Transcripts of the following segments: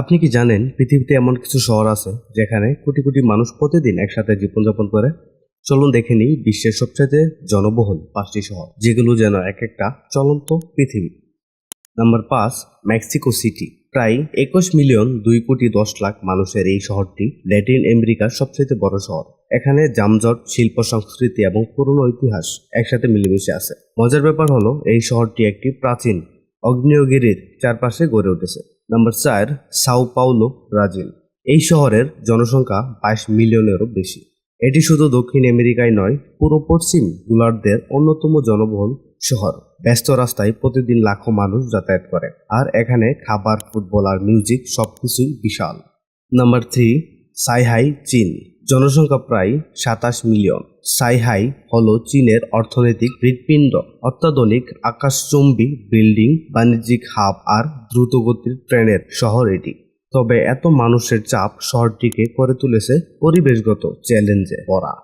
আপনি কি জানেন পৃথিবীতে এমন কিছু শহর আছে যেখানে কোটি কোটি মানুষ প্রতিদিন একসাথে জীবনযাপন করে? চলুন দেখে নিই বিশ্বের সবচেয়ে জনবহুল পাঁচটি শহর, যেগুলো যেন এক একটা চলন্ত পৃথিবী। নাম্বার পাঁচ, মেক্সিকো সিটি। প্রায় একুশ মিলিয়ন দুই কোটি দশ লাখ মানুষের এই শহরটি ল্যাটিন আমেরিকার সবচেয়ে বড় শহর। এখানে যানজট, শিল্প, সংস্কৃতি এবং পুরনো ইতিহাস একসাথে মিলেমিশে আছে। মজার ব্যাপার হলো, এই শহরটি একটি প্রাচীন অগ্নেয়গিরির চারপাশে গড়ে উঠেছে। নাম্বার চার সাউ পাউলো ব্রাজিল। এই শহরের জনসংখ্যা বাইশ মিলিয়নেরও বেশি। এটি শুধু দক্ষিণ আমেরিকায় নয় পুরো পশ্চিম গোলার্ধের অন্যতম জনবহুল শহর। ব্যস্ত রাস্তায় প্রতিদিন লাখো মানুষ যাতায়াত করে, আর এখানে খাবার, ফুটবল আর মিউজিক সবকিছুই বিশাল। নাম্বার থ্রি, সাইহাই, চীন। জনসংখ্যা প্রায় সাতাশ মিলিয়ন। সাইহাই হল চীনের অর্থনৈতিক হৃৎপিণ্ড। অত্যাধুনিক আকাশচুম্বী বিল্ডিং, বাণিজ্যিক হাব আর দ্রুতগতির ট্রেনের শহর এটি। তবে এত মানুষের চাপ শহরটিকে করে তুলেছে পরিবেশগত চ্যালেঞ্জে ভরা।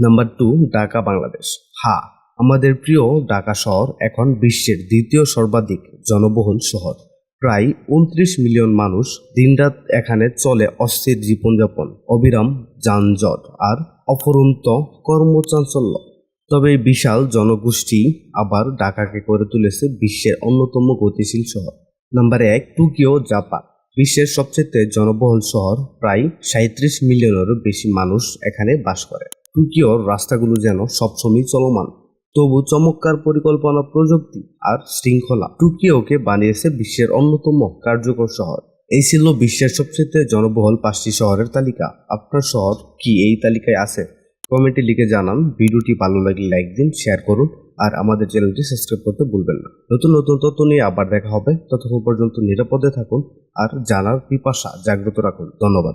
Number two, Dhaka, Bangladesh. হা, আমাদের প্রিয় ঢাকা শহর এখন বিশ্বের দ্বিতীয় সর্বাধিক জনবহুল শহর। প্রায় উনত্রিশ মিলিয়ন মানুষ দিনরাত এখানে চলে অস্থির জীবনযাপন, অবিরাম যানজট আর অফুরন্ত কর্মচাঞ্চল্য। তবে বিশাল জনগোষ্ঠী আবার ঢাকাকে করে তুলেছে বিশ্বের অন্যতম গতিশীল শহর। নাম্বার এক, টোকিও, জাপান। বিশ্বের সবচেয়ে জনবহুল শহর প্রায় সাঁত্রিশ মিলিয়নেরও বেশি মানুষ এখানে বাস করে। টোকিওর রাস্তাগুলো যেন সবসময় চলমান। তবু চমৎকার পরিকল্পনা প্রযুক্তি আর শৃঙ্খলা টোকিওকে বানিয়েছে বিশ্বের অন্যতম কার্যকর শহর। এই ছিল বিশ্বের সবচেয়ে জনবহুল পাঁচটি শহরের তালিকা। আপনার শহর কি এই তালিকায় আছে? কমেন্টে লিখে জানান। ভিডিওটি ভালো লাগলে লাইক দিন, শেয়ার করুন আর আমাদের চ্যানেলটি সাবস্ক্রাইব করতে ভুলবেন না। নতুন নতুন তথ্য নিয়ে আবার দেখা হবে। ততক্ষণ পর্যন্ত নিরাপদে থাকুন আর জানার পিপাসা জাগ্রত রাখুন। ধন্যবাদ।